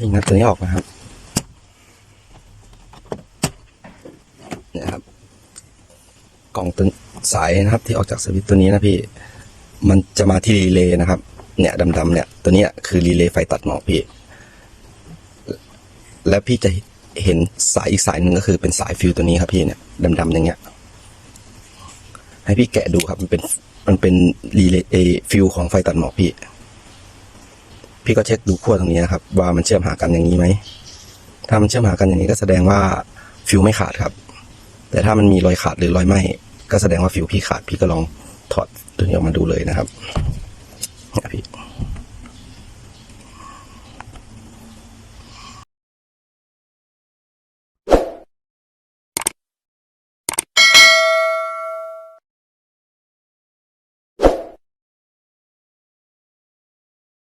พี่งัดตัวนี้ออกนะครับเนี่ยครับ กล่องตัวสายนะครับ ที่ออกจากสวิตตัวนี้นะพี่ มันจะมาที่รีเลย์นะครับ เนี่ยดำๆเนี่ย ตัวนี้คือรีเลย์ไฟตัดหมอกพี่ แล้วพี่จะเห็นสายอีกสายหนึ่งก็คือเป็นสายฟิวตัวนี้ครับพี่เนี่ยดำๆอย่างเงี้ย ให้พี่แกะดูครับ มันเป็นมันเป็นรีเลย์ฟิวของไฟตัดหมอกพี่ พี่ก็เช็คดูขั้วตรงนี้นะครับ ว่ามันเชื่อมหากันอย่างนี้ไหมถ้ามันเชื่อมหากันอย่างนี้ก็แสดงว่าฟิวไม่ขาดครับ แต่ถ้ามันมีรอยขาดหรือรอยไหม้ก็แสดงว่าฟิวพี่ขาดพี่ก็ลองถอดตัวนี้ออกมาดูเลยนะครับเนี่ยพี่